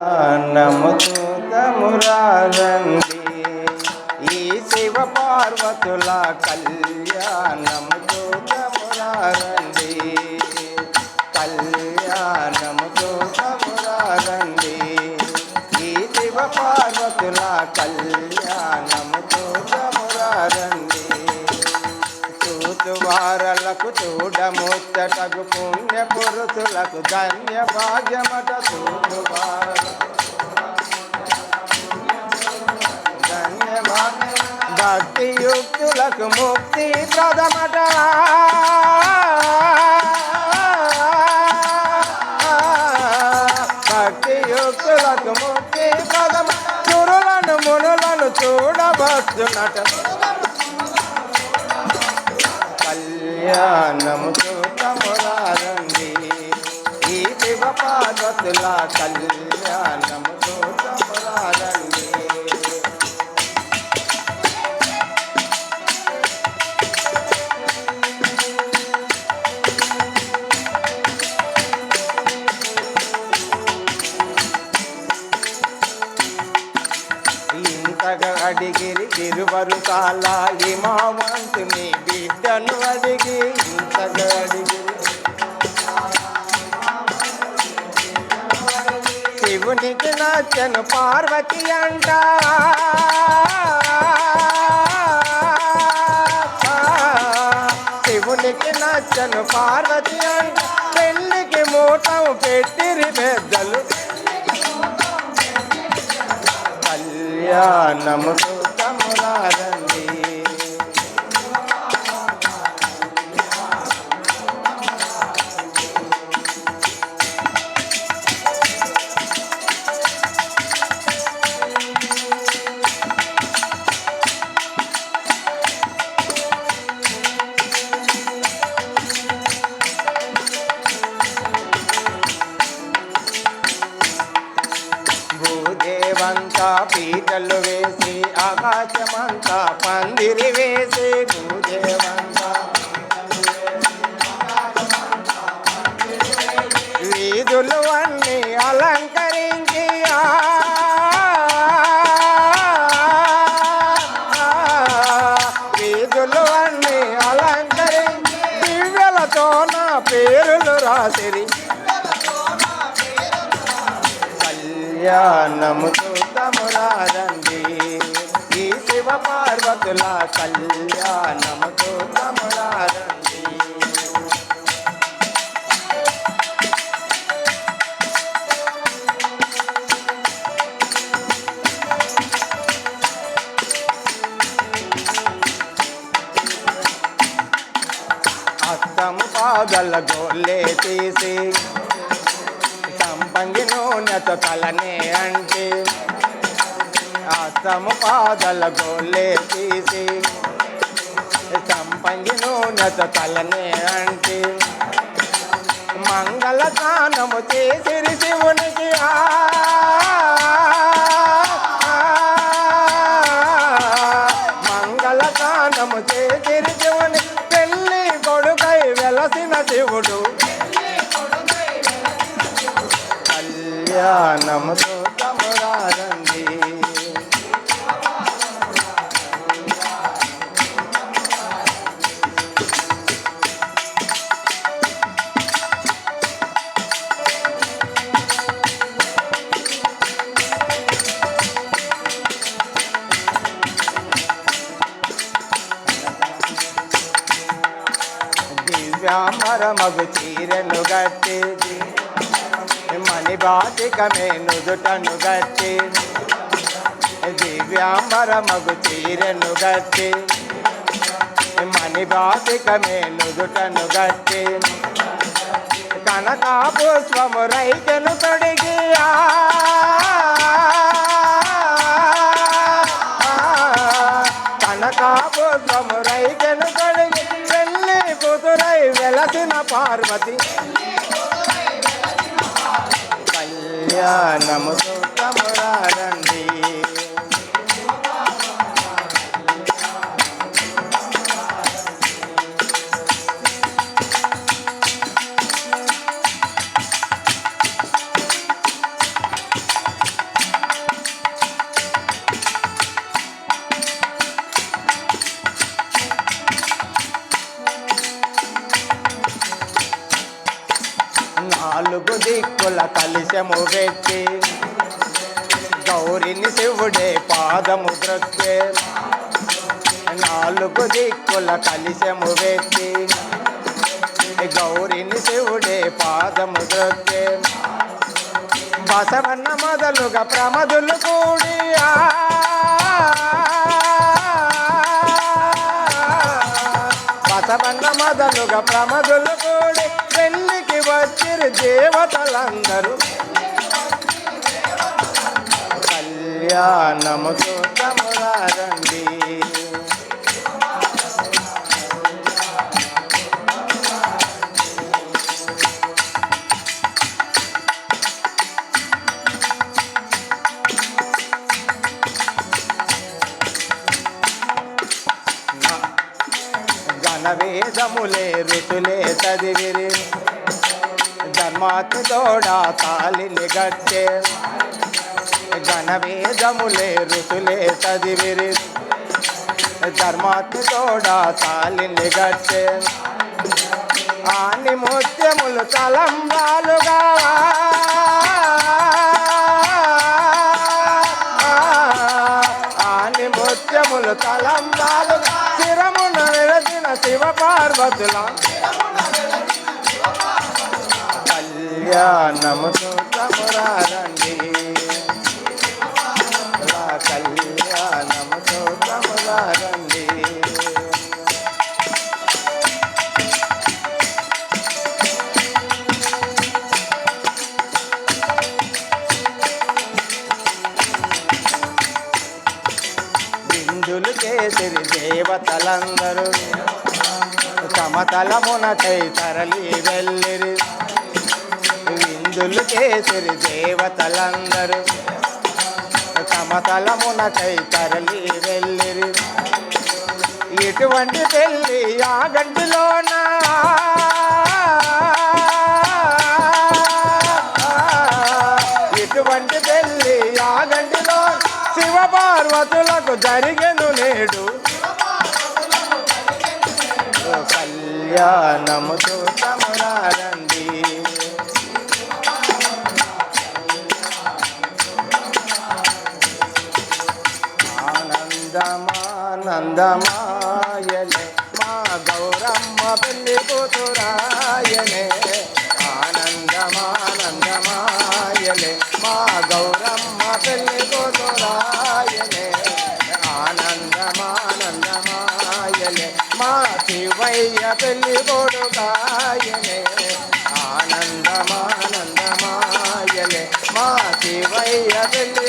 నమ్ముతూ ఈ శివ పార్వతుల కళ్యాణముతో తమురారండి కళ్యాణముతో తమురారండి ఈ శివ పార్వతుల కళ్యాణముతో తమురారండి చూతువారలకు చూడముచ్చటకు పుణ్య పురుషులకు ధన్య భాగ్యమట చూతువారలకు భక్తి యుక్తులకు ముక్తి ప్రథమట భక్తి యుక్తులకు ముక్తి ప్రథమ గురులను మునులను చూడబోతున్నట కళ్యాణము చూతమురారండి ఈ శివ పార్వతుల కళ్యాణ అడిగిరి తిరువరు కాల హిమావంతుని బిడ్డను అడిగి ఇంతగా అడిగిరి. శివునికి నచ్చను పార్వతి అంట. శివునికి నచ్చను పార్వతి అంట. పెళ్ళికి మూటం పెట్టి కళ్యాణము భూదేవంతా పీటలు వేసి ఆకాశమంతా పందిరి వేసి భూదేవంతా వీధులు అన్ని అలంకరించి వీధులు అన్ని అలంకరించి దివ్యలతో నా పేరులు రాసిరి. కళ్యాణము చూతమురారండి ఈ శివ పార్వతుల కళ్యాణముతో చూతమురారండి అత్తము పాగల గోల్లే తీసి సంపంగి నూనెతో తలనే అంటే. అత్తము పాదల గోల్లే తీసి సంపంగి నూనెత తలనే అంటే. మంగళ స్నానము చేసిరి శివునికి ఆ మంగళ స్నానము చేసిరి శివుని. పెళ్ళి కొడుకై వెలసిన శివుడు. కళ్యాణముతో తమరాజీ మగు చీరను గట్టి మణి బాటికమే మేనుదుటను గట్టి దివ్యాంబర మగు చీరను గట్టి మణి బాటికమే మేనుదుటను గట్టి కనకాపుష్పము రైతను తొడిగి కనకాపుష్పము వెలసిన పార్వతి. కళ్యాణము నాలుగు దిక్కుల కలిశము పెట్టి గౌరిని శివుడే పాదము ద్రొక్కే నాలుగు దిక్కుల కలిశము పెట్టి గౌరిని శివుడే పాదము ద్రొక్కే బసవన్న మొదలుగా ప్రమదులు కూడి బసవన్న మొదలుగా ప్రమదులు కూడి వచ్చిరు దేవతలందరూ. కళ్యాణము చూడమురారండి ఘనవేదములే ఋతులే చదివిరి. మాతి తోడా తాలిని గట్టే. ఘనవేదములే ఋతులే చదివిరి. ధర్మాతి తోడా తాలిని గట్టే. ఆని ముత్యములు తలంబాలుగా. ఆని ముత్యములు తలంబాలుగా. శిరమున విరచిన శివ పార్వతుల కళ్యాణము చూడమురారండి రా కళ్యాణము చూడమురారండి బిందులు చేసిరి దేవతలందరూ. సమతలమునకై తరలి వెళ్ళిరి. విందులు చేసిరి దేవతలందరూ. సమతలమునకై తరలి వెళ్ళిరి. ఇటువంటి పెళ్ళి ఆ గంటిలోనా ఇటువంటి పెళ్ళి ఆ గంటిలో శివపార్వతులకు జరిగెను నేడు. కళ్యాణముతో ఆనందమాయనే మా గౌరమ్మ పెళ్ళి కూతురాయనే. ఆనందమానందమాయనే మా గౌరమ్మ పెళ్ళి కూతురాయనే. ఆనందమానందమాయనే మా శివయ్య పెళ్ళి కొడుకాయనే. ఆనందమానందమాయనే మా శివయ్య పెళ్ళి